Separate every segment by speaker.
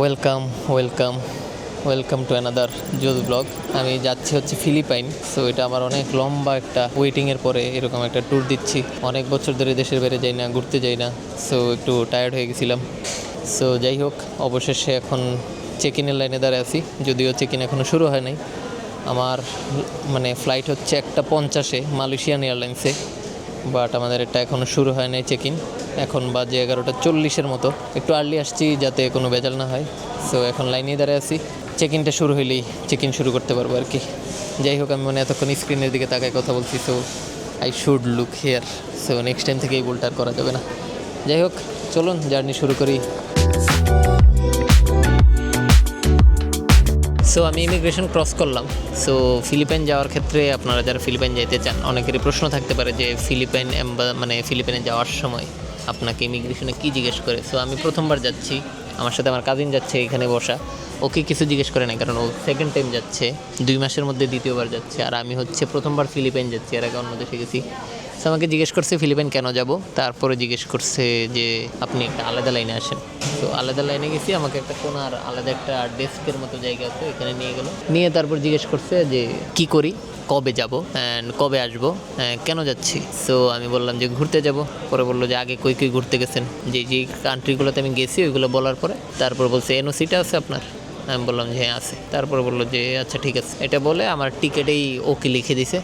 Speaker 1: Welcome welcome welcome to another জোজ blog আমি যাচ্ছি হচ্ছে ফিলিপাইন সো এটা আমার অনেক লম্বা একটা ওয়েটিংয়ের পরে এরকম একটা ট্যুর দিচ্ছি। অনেক বছর ধরে দেশের বাইরে যাই না, ঘুরতে যাই না সো একটু টায়ার্ড হয়ে গেছিলাম। সো যাই হোক, অবশেষে এখন চেক ইনের লাইনে দাঁড়ায় আছি, যদিও চেক ইন এখনও শুরু হয় নাই। আমার মানে ফ্লাইট হচ্ছে একটা পঞ্চাশে মালয়েশিয়ান এয়ারলাইন্সে বাট আমাদের এটা এখনও শুরু হয় নাই চেক ইন এখন বাজে এগারোটা চল্লিশের মতো। একটু আর্লি আসছি যাতে কোনো বেজাল না হয়। সো এখন লাইনে দাঁড়িয়ে আছি। চেক ইনটা শুরু হইলেই চেক ইন শুরু করতে পারব আর কি। যাই হোক, আমি মানে এতক্ষণ স্ক্রিনের দিকে তাকায় কথা বলছি so I should look here so next time থেকে এই ভুলটা আর করা যাবে না। যাই হোক, চলুন জার্নি শুরু করি। সো আমি ইমিগ্রেশন ক্রস করলাম। সো ফিলিপাইন যাওয়ার ক্ষেত্রে আপনারা যারা ফিলিপাইন যেতে চান, অনেকেরই প্রশ্ন থাকতে পারে যে ফিলিপাইন মানে ফিলিপাইনে যাওয়ার সময় আপনাকে ইমিগ্রেশনে কী জিজ্ঞেস করে? সো আমি প্রথমবার যাচ্ছি। আমার সাথে আমার কাজিন যাচ্ছে এখানে বসা। ওকে কিছু জিজ্ঞেস করে না কারণ ও সেকেন্ড টাইম যাচ্ছে। দুই মাসের মধ্যে দ্বিতীয়বার যাচ্ছে। আর আমি হচ্ছে প্রথমবার ফিলিপাইন যাচ্ছি, এর আগে অন্য দেশে গেছি। সো আমাকে জিজ্ঞেস করছে ফিলিপাইন কেন যাব? তারপরে জিজ্ঞেস করছে যে আপনি একটা আলাদা লাইনে আসেন। তো আলাদা লাইনে গেছি, আমাকে একটা কোনার আলাদা একটা ডেস্কের মতো জায়গা আছে এখানে নিয়ে গেল। নিয়ে তারপর জিজ্ঞেস করছে যে কি করি, কবে যাব অ্যান্ড কবে আসব কেন যাচ্ছি। সো আমি বললাম যে ঘুরতে যাব। পরে বলল যে আগে কই কই ঘুরতে গেছেন? যে যে কান্ট্রিগুলোতে আমি গেছি, ওইগুলো বলার পরে তারপর বলছে এনওসিটা আছে আপনার? আমি বললাম যে হ্যাঁ আছে। তারপরে বলল যে আচ্ছা ঠিক আছে। এটা বলে আমার টিকিটেই ওকে লিখে দিছে।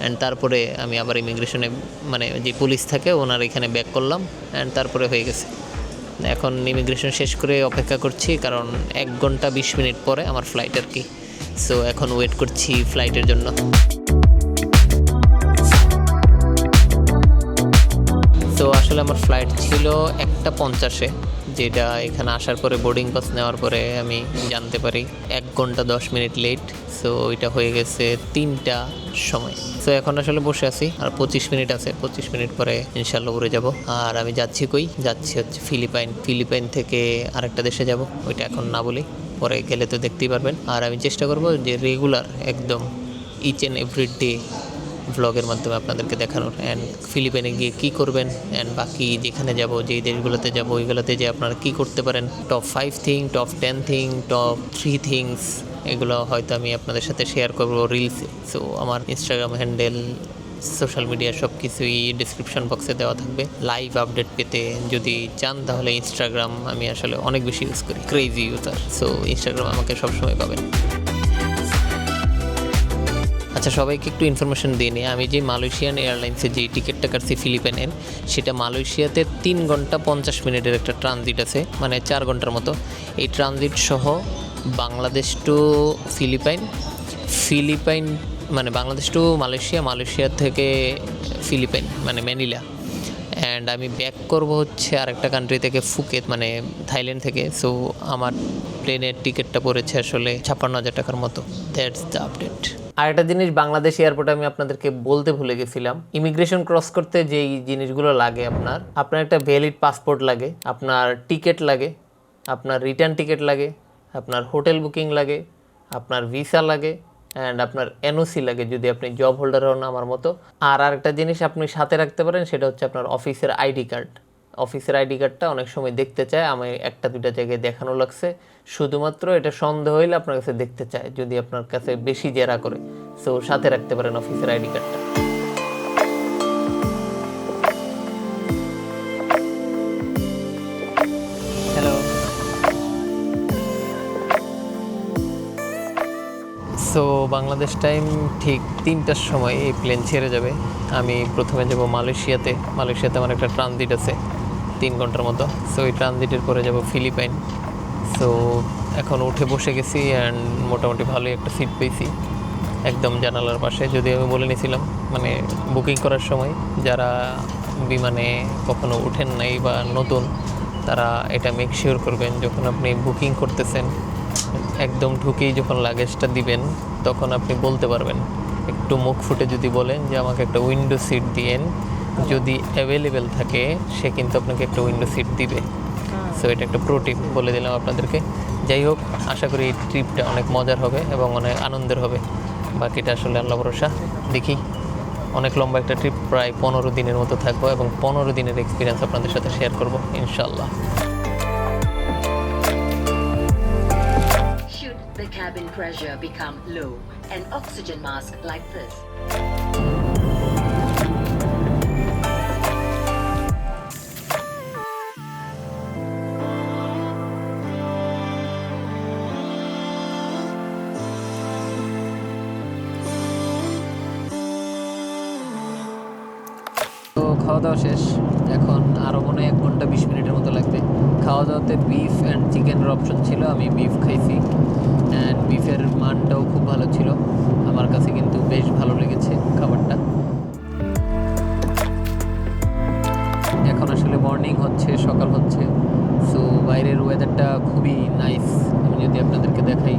Speaker 1: অ্যান্ড তারপরে আমি আবার ইমিগ্রেশনে মানে যে পুলিশ থাকে, ওনার এখানে ব্যাক করলাম অ্যান্ড তারপরে হয়ে গেছে। এখন ইমিগ্রেশন শেষ করে অপেক্ষা করছি, কারণ এক ঘণ্টা বিশ মিনিট পরে আমার ফ্লাইট আর কি। সো এখন ওয়েট করছি ফ্লাইটের জন্য। তো আসলে আমার ফ্লাইট ছিল একটা পঞ্চাশে। যেটা এখানে আসার পরে বোর্ডিং পাস নেওয়ার পরে আমি জানতে পারি, এক ঘণ্টা দশ মিনিট লেট সো এটা হয়ে গেছে তিনটা সময়। তো এখন আসলে বসে আছি, আর পঁচিশ মিনিট আছে, পঁচিশ মিনিট পরে ইনশাল্লাহ উড়ে যাব। আর আমি যাচ্ছি কই? যাচ্ছি হচ্ছে ফিলিপাইন ফিলিপাইন থেকে আরেকটা দেশে যাব, ওইটা এখন না বলি, পরে গেলে তো দেখতেই পারবেন। আর আমি চেষ্টা করব যে রেগুলার একদম ইচ অ্যান্ড এভরি ডে ভ্লগের মাধ্যমে আপনাদেরকে দেখানোর অ্যান্ড ফিলিপাইনে গিয়ে কী করবেন অ্যান্ড বাকি যেখানে যাব, যেই দেশগুলোতে যাব, ওইগুলোতে যে আপনারা কী করতে পারেন? Top five thing top ten thing top three things এগুলো হয়তো আমি আপনাদের সাথে শেয়ার করব রিলস সো আমার ইনস্টাগ্রাম হ্যান্ডেল সোশ্যাল মিডিয়া সব কিছুই ডিসক্রিপশন বক্সে দেওয়া থাকবে। লাইভ আপডেট পেতে যদি চান, তাহলে ইনস্টাগ্রাম আমি আসলে অনেক বেশি ইউজ করি ক্রেজি ইউজার সো ইনস্টাগ্রাম আমাকে সবসময় পাবেন। আচ্ছা সবাইকে একটু ইনফরমেশন দিয়ে নিই। আমি যে মালয়েশিয়ান এয়ারলাইন্সে যে টিকিটটা কাটছি ফিলিপাইনের, সেটা মালয়েশিয়াতে তিন ঘণ্টা পঞ্চাশ মিনিটের একটা ট্রানজিট আছে মানে চার ঘণ্টার মতো। এই ট্রানজিট সহ বাংলাদেশ টু ফিলিপাইন ফিলিপাইন মানে বাংলাদেশ টু মালয়েশিয়া মালয়েশিয়া থেকে ফিলিপাইন মানে ম্যানিলা। অ্যান্ড আমি ব্যাক করব হচ্ছে আরেকটা কান্ট্রি থেকে ফুকেত মানে থাইল্যান্ড থেকে। সো আমার প্লেনের টিকিটটা পড়েছে আসলে ছাপ্পান্ন হাজার টাকার মতো। দ্যাটস দ্য আপডেট আরেকটা জিনিস, বাংলাদেশ এয়ারপোর্টে আমি আপনাদেরকে বলতে ভুলে গেছিলাম। ইমিগ্রেশন ক্রস করতে যেই জিনিসগুলো লাগে আপনার আপনার একটা ভ্যালিড পাসপোর্ট লাগে, আপনার টিকিট লাগে, আপনার রিটার্ন টিকিট লাগে, আপনার হোটেল বুকিং লাগে, আপনার ভিসা লাগে অ্যান্ড আপনার এনওসি লাগে, যদি আপনি জব হোল্ডার হন আমার মতো। আর আরেকটা জিনিস আপনি সাথে রাখতে পারেন, সেটা হচ্ছে আপনার অফিসের আইডি কার্ড অফিসের আইডি কার্ডটা অনেক সময় দেখতে চায়, আমি একটা দুটা জায়গায় দেখানো লাগছে। শুধুমাত্র এটা সন্দেহ হইলে আপনার কাছে দেখতে চায় যদি আপনার কাছে বেশি জেরা করে। সো সাথে রাখতে পারেন অফিসের আইডি কার্ডটা হ্যালো সো বাংলাদেশ টাইম ঠিক তিনটার সময় এই প্লেন ছেড়ে যাবে। আমি প্রথমে যাব মালয়েশিয়াতে। মালয়েশিয়াতে আমার একটা ট্রানজিট আছে তিন ঘণ্টার মতো। সো এই ট্রানজিটের পরে যাব ফিলিপাইন সো এখন উঠে বসে গেছি অ্যান্ড মোটামুটি ভালোই একটা সিট পেয়েছি। একদম জানালার পাশে যদি আমি বলে নিয়েছিলাম মানে বুকিং করার সময় যারা বিমানে কখনো উঠেন নাই বা নতুন, তারা এটা মেক শিওর করবেন, যখন আপনি বুকিং করতেছেন, একদম ঢুকেই যখন লাগেজটা দিবেন, তখন আপনি বলতে পারবেন। একটু মুখ ফুটে যদি বলেন যে, আমাকে একটা উইন্ডো সিট দিয়েন। যদি অ্যাভেলেবেল থাকে, সে কিন্তু আপনাকে একটা উইন্ডো সিট দিবে। সো এটা একটা প্রো টিপ বলে দিলাম আপনাদেরকে। যাই হোক আশা করি এই ট্রিপটা অনেক মজার হবে এবং অনেক আনন্দের হবে। বাকিটা আসলে আল্লাহ ভরসা। দেখি অনেক লম্বা একটা ট্রিপ প্রায় পনেরো দিনের মতো থাকব এবং পনেরো দিনের এক্সপিরিয়েন্স আপনাদের সাথে শেয়ার করব ইনশাল্লাহ
Speaker 2: cabin pressure become low, an oxygen mask like this.
Speaker 1: দাওয়া শেষ। এখন আরও মনে হয় এক ঘণ্টা বিশ মিনিটের মতো লাগবে। খাওয়া দাওয়াতে বিফ অ্যান্ড চিকেনের অপশন ছিল, আমি বিফ খাইছি। অ্যান্ড বিফের মানটাও খুব ভালো ছিল। আমার কাছে কিন্তু বেশ ভালো লেগেছে খাবারটা। এখন আসলে মর্নিং হচ্ছে, সকাল হচ্ছে। সো বাইরের ওয়েদারটা খুবই নাইস আমি যদি আপনাদেরকে দেখাই।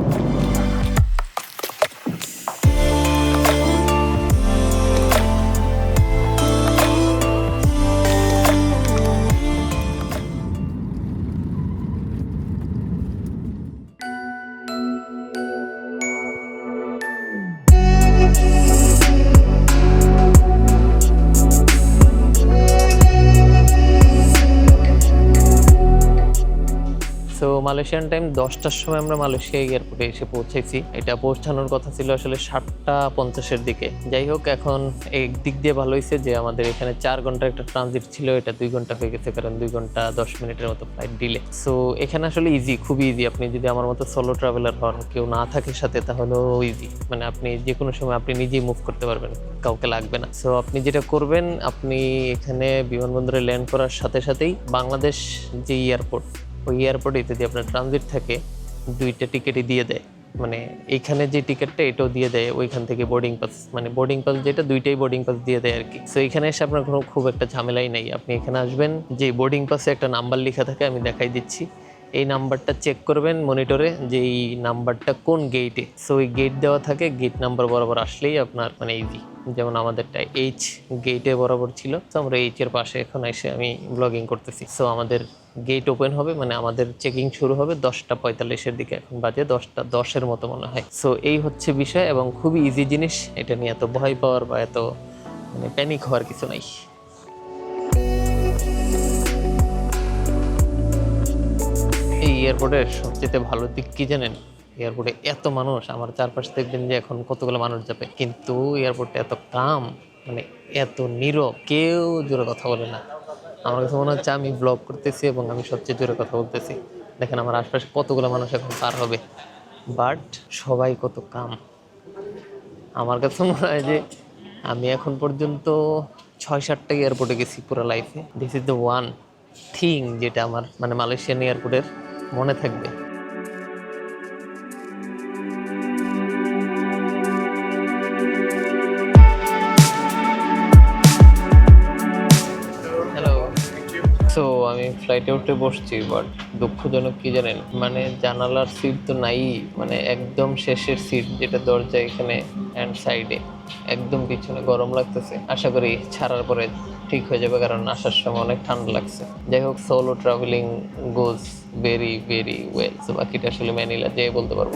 Speaker 1: মালয়েশিয়ান টাইম দশটার সময় আমরা মালয়েশিয়া এয়ারপোর্টে এসে পৌঁছেছি এটা পৌঁছানোর কথা ছিল আসলে সাতটা পঞ্চাশের দিকে। যাই হোক, এখন একদিক দিয়ে ভালো হয়েছে যে আমাদের এখানে চার ঘণ্টার একটা ট্রানজিট ছিল, এটা দুই ঘণ্টা হয়ে গেছে, কারণ দুই ঘণ্টা দশ মিনিটের মতো ফ্লাইট ডিলে সো এখানে আসলে ইজি খুবই ইজি আপনি যদি আমার মতো সোলো ট্রাভেলার হন, কেউ না থাকে সাথে, তাহলেও ইজি মানে আপনি যে কোনো সময় আপনি নিজেই মুভ করতে পারবেন, কাউকে লাগবে না। সো আপনি যেটা করবেন, আপনি এখানে বিমানবন্দরে ল্যান্ড করার সাথে সাথেই বাংলাদেশ যে এয়ারপোর্ট ওই এয়ারপোর্টে যদি আপনার ট্রানজিট থাকে দুইটা টিকিটই দিয়ে দেয়। মানে এইখানে যে টিকিটটা এটাও দিয়ে দেয়, ওইখান থেকে বোর্ডিং পাস মানে বোর্ডিং পাস যেটা, দুইটাই বোর্ডিং পাস দিয়ে দেয় আর কি সো এখানে এসে আপনার কোনো খুব একটা ঝামেলাই নেই। আপনি এখানে আসবেন, যে বোর্ডিং পাসে একটা নাম্বার লেখা থাকে, আমি দেখাই দিচ্ছি। এই নাম্বারটা চেক করবেন মনিটরে যে এই নাম্বারটা কোন গেটে সো ওই গেট দেওয়া থাকে গেট নাম্বার বরাবর আসলেই আপনার মানে ইজি যেমন আমাদেরটা এইচ গেটে বরাবর ছিল, তো আমরা এইচের পাশে এখন এসে আমি ব্লগিং করতেছি। সো আমাদের গেট ওপেন হবে মানে আমাদের চেকিং শুরু হবে দশটা পঁয়তাল্লিশের দিকে, এখন বাজে দশটা দশের মতো মনে হয়। সো এই হচ্ছে বিষয় এবং খুবই ইজি জিনিস, এটা নিয়ে এত ভয় পাওয়ার বা এত মানে প্যানিক হওয়ার কিছু নাই। এই এয়ারপোর্টের সবচেয়ে ভালো দিক কি জানেন? এয়ারপোর্টে এত মানুষ, আমার চারপাশে দেখবেন যে এখন কতগুলো মানুষ যাবে। কিন্তু এয়ারপোর্টে এত কাম মানে এত নীরব, কেউ জোরে কথা বলে না। আমার কাছে মনে হচ্ছে আমি ব্লগ করতেছি এবং আমি সবচেয়ে জোরে কথা বলতেছি। দেখেন আমার আশপাশে কতগুলো মানুষ এখন পার হবে। বাট সবাই কত কাম। আমার কাছে মনে হয় যে আমি এখন পর্যন্ত ছয় সাতটা এয়ারপোর্টে গেছি পুরো লাইফে this is the one thing যেটা আমার মানে মালয়েশিয়ান এয়ারপোর্টের মনে থাকবে। ফ্লাইটে উঠে বসছি বাট দুঃখজনক কি জানেন? মানে জানালার সিট তো নাই মানে একদম শেষের সিট যেটা দরজা এখানে অ্যান্ড সাইডে একদম পিছনে গরম লাগতেছে। আশা করি ছাড়ার পরে ঠিক হয়ে যাবে, কারণ আসার সময় অনেক ঠান্ডা লাগছে। যাই হোক solo travelling goes very very well বাকিটা আসলে ম্যানিলা যেয়ে বলতে পারব।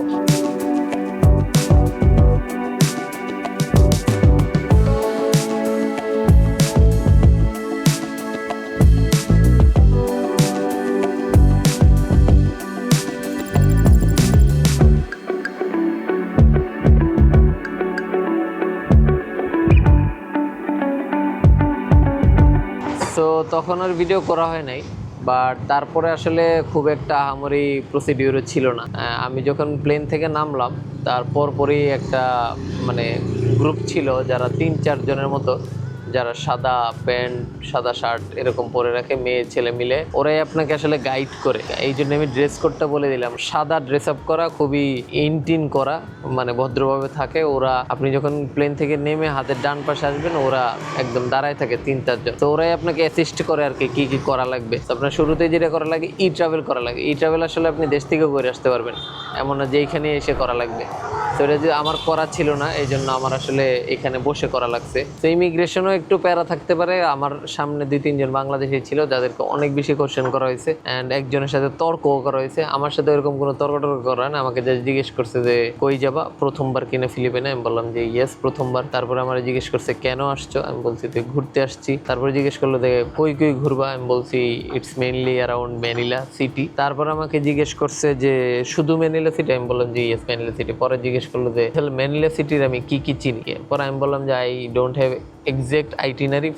Speaker 1: তখন আর ভিডিও করা হয় নাই বাট তারপরে আসলে খুব একটা আহামরি প্রসিডিউরও ছিল না। আমি যখন প্লেন থেকে নামলাম, তারপর পরই একটা মানে গ্রুপ ছিল যারা তিন চারজনের মতো যারা সাদা প্যান্ট, সাদা শার্ট এরকম পরে রাখে, মেয়ে, ছেলে মিলে, ওরাই আপনাকে আসলে গাইড করে। এই জন্য আমি ড্রেস কোডটা বলে দিলাম। সাদা ড্রেস আপ করা খুবই ইনটিন করা মানে ভদ্রভাবে থাকে। ওরা, আপনি যখন প্লেন থেকে নেমে হাতের ডান পাশে আসবেন, ওরা একদম দাঁড়ায় থাকে তিন চারজন তো ওরাই আপনাকে অ্যাসিস্ট করে আর কি কি কি করা লাগবে। আপনার শুরুতেই যেটা করা লাগে ই ট্রাভেল করা লাগে। ই ট্রাভেল আসলে আপনি দেশ থেকেও করে আসতে পারবেন। এমন না যে এইখানে এসে করা লাগবে। তো এটা যে আমার করা ছিল না এই জন্য আমার আসলে এখানে বসে করা লাগছে। তো ইমিগ্রেশনও একটু প্যারা থাকতে পারে। আমার সামনে দুই, তিনজন বাংলাদেশি ছিল, যাদেরকে অনেক বেশি কোশ্চেন করা হয়েছে অ্যান্ড একজনের সাথে তর্কও করা হয়েছে। আমার সাথে এরকম কোনো তর্ক টর্ক করা না। আমাকে যা জিজ্ঞেস করছে যে, কই যাবা? প্রথমবার কিনে ফিলিপিনে আমি বললাম যে ইয়েস প্রথমবার। তারপরে আমার জিজ্ঞেস করছে, কেন আসছো? আমি বলছি, যে, ঘুরতে আসছি। তারপরে জিজ্ঞেস করল যে, কই কই ঘুরবা? আমি বলছি it's mainly around Manila city তারপর আমাকে জিজ্ঞেস করছে যে, শুধু ম্যানিলা সিটি আমি বললাম যে ইয়েস ম্যানিলা সিটি পরে জিজ্ঞেস করল যে তাহলে ম্যানিলা সিটির আমি কি কি চিনি? পরে আমি বললাম যে I don't have exact itinerary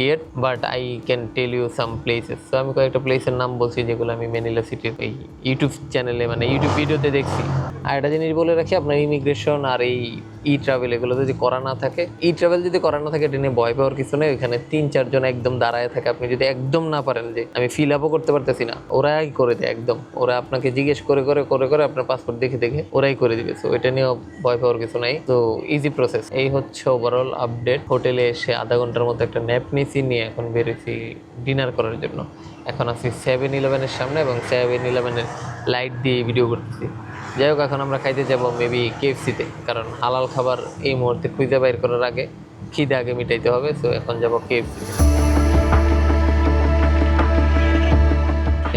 Speaker 1: yet but I can tell you some places তো আমি কয়েকটা প্লেসের নাম বলছি যেগুলো আমি ম্যানিলা সিটির এই ইউটিউব চ্যানেলে মানে ইউটিউব ভিডিওতে দেখছি। আর একটা জিনিস বলে রাখি, আপনার ইমিগ্রেশন আর এই ই ট্রাভেল এগুলো যদি করা না থাকে ই ট্রাভেল যদি করা না থাকে, ট্রেনে ভয় পাওয়ার কিছু নেই। ওইখানে তিন চারজন একদম দাঁড়ায় থাকে। আপনি যদি একদম না পারেন যে, আমি ফিল আপও করতে পারতেছি না ওরাই করে দেয় একদম। ওরা আপনাকে জিজ্ঞেস করে করে করে করে আপনার পাসপোর্ট দেখে দেখে ওরাই করে দিবে। সো এটা নিয়েও ভয় পাওয়ার কিছু নাই। তো ইজি প্রসেস এই হচ্ছে ওভারঅল আপডেট হোটেলে এসে আধা ঘণ্টার মতো একটা ন্যাপ নিয়েছি নিয়ে এখন বেরিয়েছি ডিনার করার জন্য। এখন আছি সেভেন ইলেভেনের সামনে এবং সেভেন ইলেভেনের লাইট দিয়ে ভিডিও করতেছি। যাই হোক, এখন আমরা খাইতে যাব মেবি কেএফসিতে কারণ হালাল খাবার এই মুহূর্তে খুঁজে বাইর করার আগে খিদে আগে মিটাইতে হবে সো এখন যাব কেএফসিতে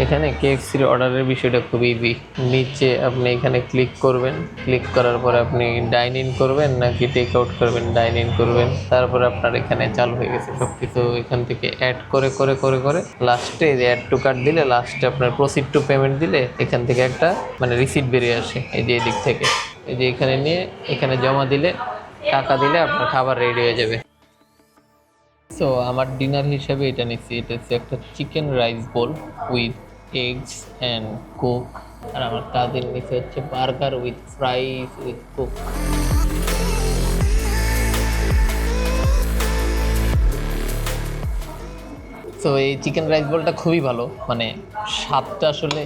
Speaker 1: এখানে কেএফসির অর্ডারের বিষয়টা খুব ইজি নিচে আপনি এখানে ক্লিক করবেন। ক্লিক করার পরে আপনি ডাইন ইন করবেন নাকি টেক আউট করবেন ডাইন ইন করবেন। তারপরে আপনার এখানে চালু হয়ে গেছে সব কিছু এখান থেকে অ্যাড করে করে করে করে লাস্টে অ্যাড টু কার্ড দিলে লাস্টে আপনার প্রসিড টু পেমেন্ট দিলে এখান থেকে একটা মানে রিসিট বেরিয়ে আসে এই যে এদিক থেকে। এই যে এখানে নিয়ে এখানে জমা দিলে টাকা দিলে আপনার খাবার রেডি হয়ে যাবে। সো আমার ডিনার হিসেবে এটা নিচ্ছি। এটা হচ্ছে একটা chicken rice bowl with eggs and Coke আর আমার কাজের নিচে হচ্ছে burger with fries with Coke তো এই চিকেন রাইস বোলটা খুবই ভালো। মানে স্বাদটা আসলে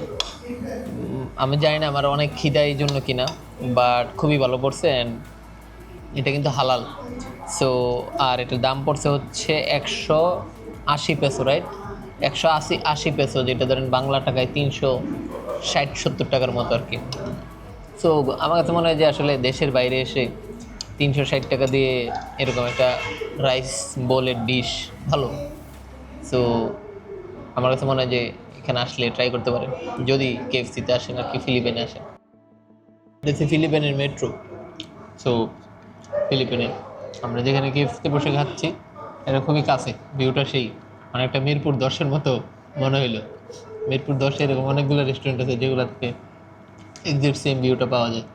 Speaker 1: আমি জানি না আমার অনেক খিদা এই জন্য কিনা বাট খুবই ভালো পড়ছে অ্যান্ড এটা কিন্তু হালাল। সো আর এটার দাম পড়ছে হচ্ছে একশো আশি পেসো রাইট একশো আশি আশি পেসো, যেটা ধরেন বাংলা টাকায় তিনশো ষাট, সত্তর টাকার মতো আর কি। সো আমার কাছে মনে হয় যে আসলে দেশের বাইরে এসে তিনশো ষাট টাকা দিয়ে এরকম একটা রাইস বোলের ডিশ ভালো। সো আমার কাছে মনে হয় যে এখানে আসলে ট্রাই করতে পারেন। যদি কেএফসিতে আসেন আর কি ফিলিপিনে আসেন। এটা হচ্ছে ফিলিপিনের মেট্রো সো ফিলিপিনে আমরা যেখানে কেএফসিতে বসে খাচ্ছি এটা খুবই কাছে ভিউটা সেই। অনেকটা মিরপুর দশের মতো মনে হইল। মিরপুর দশে এরকম অনেকগুলো রেস্টুরেন্ট আছে যেগুলো থেকে এক্সাক্ট সেম ভিউটা পাওয়া যায়।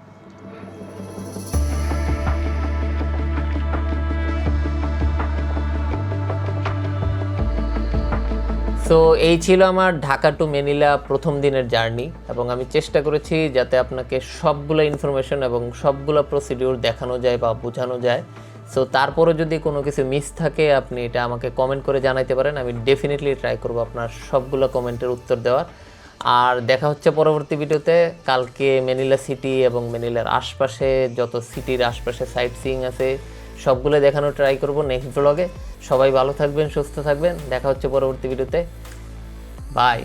Speaker 1: সো এই ছিল আমার ঢাকা টু মেনিলা প্রথম দিনের জার্নি এবং আমি চেষ্টা করেছি যাতে আপনাকে সবগুলো ইনফরমেশন এবং সবগুলো প্রসিডিউর দেখানো যায় বা বোঝানো যায়। সো তারপরে যদি কোনো কিছু মিস থাকে, আপনি এটা আমাকে কমেন্ট করে জানাইতে পারেন। আমি ডেফিনেটলি ট্রাই করব আপনার সবগুলো কমেন্টের উত্তর দেওয়ার। আর দেখা হচ্ছে পরবর্তী ভিডিওতে কালকে মেনিলা সিটি এবং মেনিলার আশপাশে যত সিটির আশপাশে সাইট সিইং আছে সবগুলো দেখানো ট্রাই করব নেক্সট ব্লগে সবাই ভালো থাকবেন, সুস্থ থাকবেন। দেখা হচ্ছে পরবর্তী ভিডিওতে বাই